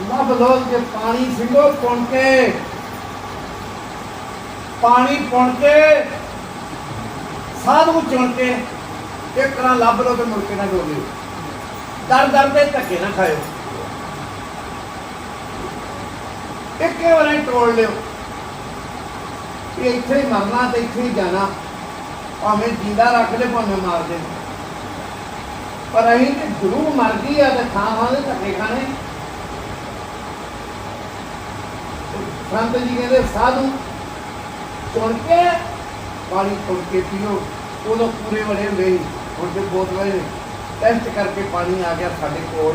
ਲੱਭ ਲੋ ਜੇ ਪਾਣੀ ਸਿੰਘੋ ਪੁਣ ਕੇ। ਪਾਣੀ ਪੁਣ ਕੇ ਸਾਧੂ ਚੁਣ ਕੇ ਇੱਕ ਤਰ੍ਹਾਂ ਲੱਭ ਲੋ ਤੇ ਮੁੜ ਕੇ ਨਾ ਡੋਲਿਓ ਦਰ ਦਰ ਦੇ ਧੱਕੇ ਨਾ ਖਾਇਓ। ਇੱਕੇ ਵਾਰੀ ਟੋਲ ਲਿਓ ਇਹ ਇੱਥੇ ਹੀ ਮਰਨਾ ਤੇ ਇੱਥੇ ਹੀ ਜਾਣਾ। ਭਾਵੇਂ ਜਿੰਦਾ ਰੱਖ ਲੈ, ਭਾਵੇਂ ਮਾਰ ਦੇ। ਪਰ ਅਸੀਂ ਤੇ ਜ਼ਰੂਰ ਮਰ ਗਈ ਆ ਤੇ ਥਾਂ ਥਾਂ ਦੇ ਧੱਕੇ ਖਾਣੇ। ਸੰਤ ਜੀ ਕਹਿੰਦੇ, ਸਾਧੂ ਚੁਣ ਕੇ ਪਾਣੀ ਪੁੱਟ ਕੇ ਪੀਓ, ਉਦੋਂ ਪੂਰੇ ਵੜੇ ਹੁੰਦੇ ਸੀ, ਹੁਣ ਤੇ ਬੋਤਲਾਂ ਨੇ। ਟੈਸਟ ਕਰਕੇ ਪਾਣੀ ਆ ਗਿਆ ਸਾਡੇ ਕੋਲ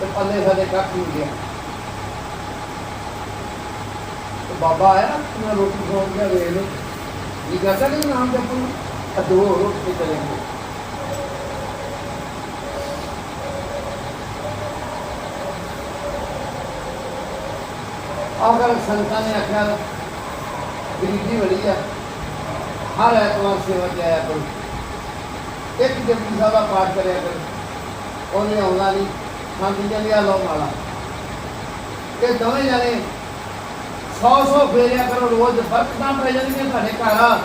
ਤੇ ਪੱਲੇ ਸਾਡੇ ਕੱਖ ਨਹੀਂ ਗਿਆ। ਬਾਬਾ ਆਇਆ ਨਾ ਰੋਟੀ ਖਵਾਉਣ ਗਿਆ, ਵੇਖ ਲਓ। ਇਹ ਕਰਦਾ ਕਿ ਨਾਮ ਜਪੂ ਆ ਦੋ ਚਲੇ ਗਏ ਅਗਰ ਸੰਤਾਂ ਨੇ ਆਖਿਆ, ਗਰੀਬੀ ਬੜੀ ਆ। ਹਰ ਐਤਵਾਰ ਸੇਵਾ ਤੇ ਆਇਆ ਕਰੋ। ਇੱਕ ਜਪੀ ਸਾਹਿਬ ਦਾ ਪਾਠ ਕਰਿਆ ਕਰੋ। ਉਹਨੇ ਆਉਣਾ ਨਹੀਂ ਸੰਤ ਜੀ ਲਿਆ ਲਓ ਮਾਲਾ। ਇਹ ਦੋਵੇਂ ਜਾਣੇ 100 100 ਫੇਰਿਆ ਕਰੋ। ਰੋਜ਼ ਫ਼ਰਕ ਨਾ ਪੈ ਜਾਣਗੇ ਤੁਹਾਡੇ ਘਰ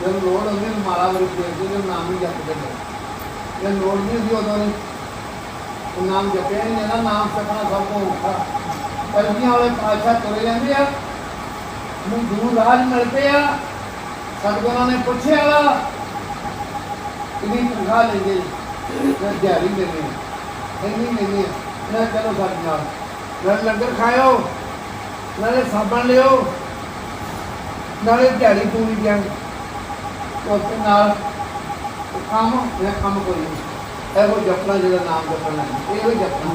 ਜਦੋਂ ਲੋੜ ਹੁੰਦੀ ਨੂੰ ਮਾਲਾ ਵਰੀ ਫੇਰਦੇ ਨੇ ਨਾਮ ਹੀ ਜਪਦੇ ਨੇ। ਜੇ ਲੋੜ ਨਹੀਂ ਹੁੰਦੀ, ਉਦੋਂ ਨਹੀਂ। ਨਾਮ ਜਪਿਆ ਨਹੀਂ ਜਾਂਦਾ, ਨਾਮ ਸਪਨਾ ਸਭ ਤੋਂ ਔਖਾ। ਕਲਗੀਆਂ ਵਾਲੇ ਪਾਸ਼ਾ ਤੁਰੇ ਜਾਂਦੇ ਆ। ਨੂੰ ਦੂਰ ਰਾਜ ਮਿਲ ਪਿਆ ਸਤਿਗੁਰਾਂ ਨੇ ਪੁੱਛਿਆ ਕਿੰਨੀ ਤਨਖਾਹ ਲੈਂਦੇ ਮੈਂ ਦਿਹਾੜੀ ਲੈਂਦੇ ਇੰਨੀ ਲੈਂਦੇ ਮੈਂ ਚਲੋ ਸਾਡੇ ਨਾਲ। ਨਾਲ ਲੰਗਰ ਖਾਇਓ, ਨਾਲੇ ਸਾਬਣ ਲਿਓ, ਨਾਲੇ ਦਿਹਾੜੀ ਪੂਰੀ ਜਾਂਗੇ ਉਸ ਨਾਲ ਕੰਮ ਇਹ ਕੰਮ ਕੋਈ ਇਹੋ ਜਪਣਾ ਜਿਹੜਾ ਨਾਮ ਜਪਣਾ ਹੈ। ਇਹੋ ਜਪਣਾ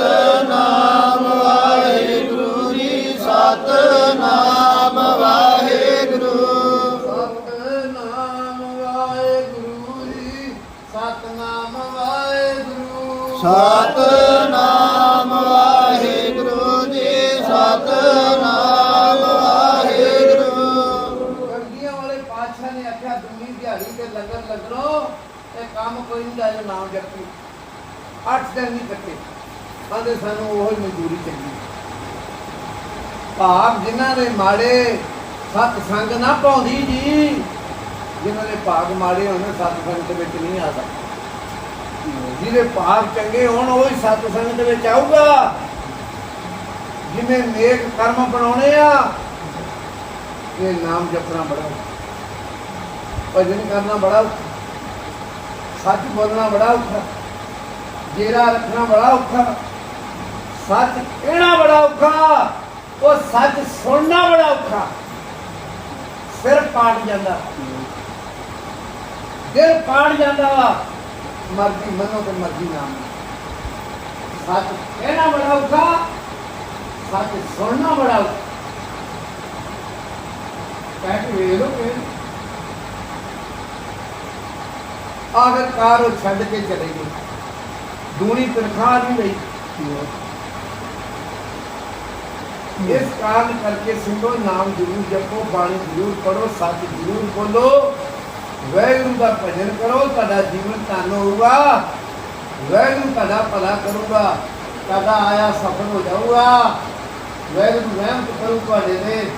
ਸਤਨਾਮ ਵਾਹਿਗੁਰੂ ਜੀ, ਸਤਨਾਮ ਵਾਹਿਗੁਰੂ। ਗਰਗੀਆਂ ਵਾਲੇ ਪਾਤਸ਼ਾਹ ਨੇ ਆਖਿਆ, ਦੁਨੀ ਦਿਹਾੜੀ ਤੇ ਲੰਗਰ ਲੱਗਣੋ, ਤੇ ਕੰਮ ਕੋਈ ਨਹੀਂ ਦਾ ਨਾਮ ਜਪੀ ਅੱਠ ਦਿਨ ਨਹੀਂ ਕੱਟੇ। ਕਹਿੰਦੇ ਸਾਨੂੰ ਉਹ ਹੀ ਮਜ਼ਦੂਰੀ ਚੰਗੀ ਭਾਗ ਜਿਨ੍ਹਾਂ ਦੇ ਮਾੜੇ ਸਤ ਸੰਗ ਨਾ ਪਾਉਂਦੀ ਜੀ, ਜਿਨ੍ਹਾਂ ਦੇ ਭਾਗ ਮਾੜੇ ਹੋਣ, ਸਤ ਸੰਗ ਦੇ ਵਿੱਚ ਨਹੀਂ ਆ ਸਕਦੇ। ਜਿਹਦੇ ਪਾਪ ਚੰਗੇ ਹੋਣ, ਉਹ ਹੀ ਸਤ ਸੰਗਤ ਦੇ ਵਿੱਚ ਆਊਗਾ। ਜਿਵੇਂ ਨੇਕ ਕਰਮ ਬਣਾਉਣੇ ਆ ਇਹ ਨਾਮ ਜਪਣਾ ਬੜਾ ਔਖਾ। ਭਜਨ ਕਰਨਾ ਬੜਾ ਔਖਾ। ਸੱਚ ਬੋਲਣਾ ਬੜਾ ਔਖਾ। ਜੇਰਾ ਰੱਖਣਾ ਬੜਾ ਔਖਾ। ਸੱਚ ਕਹਿਣਾ ਬੜਾ ਔਖਾ। ਉਹ ਸੱਚ ਸੁਣਨਾ ਬੜਾ ਔਖਾ। ਸਿਰ ਪਾਟ ਜਾਂਦਾ। ਦਿਲ ਪਾਟ ਜਾਂਦਾ। ਵਾ ਮਰਜ਼ੀ ਮੰਨੋ ਤੇ ਮਰਜ਼ੀ ਨਾ ਮੰਨੋ। ਸੱਚ ਕਹਿਣਾ ਬੜਾ ਔਖਾ ਸੱਚ ਸੁਣਨਾ ਬੜਾ ਔਖਾ ਕਹਿ ਕੇ ਵੇਖ ਲਓ ਕਿ ਆਖਰਕਾਰ ਉਹ ਛੱਡ ਕੇ ਚਲੇ ਗਏ ਦੂਣੀ ਤਨਖਾਹ ਨਹੀਂ ਲਈ ਇਸ ਕਾਰਨ ਕਰਕੇ ਸਿੰਘੋ ਨਾਮ ਜ਼ਰੂਰ ਜਪੋ ਬਾਣੀ ਜ਼ਰੂਰ ਪੜੋ ਸੱਚ ਜ਼ਰੂਰ ਬੋਲੋ ਵੈਗੁਰੂ ਦਾ ਭਜਨ ਕਰੋ, ਤੁਹਾਡਾ ਜੀਵਨ ਧਨ ਹੋਊਗਾ। ਵੈਗੁਰੂ ਤੁਹਾਡਾ ਭਲਾ ਕਰੂਗਾ, ਤੁਹਾਡਾ ਆਇਆ ਸਫਲ ਹੋ ਜਾਊਗਾ। ਵੈਗੁਰੂ ਰਹਿਮਤ ਕਰੂ ਤੁਹਾਡੇ ਤੇ।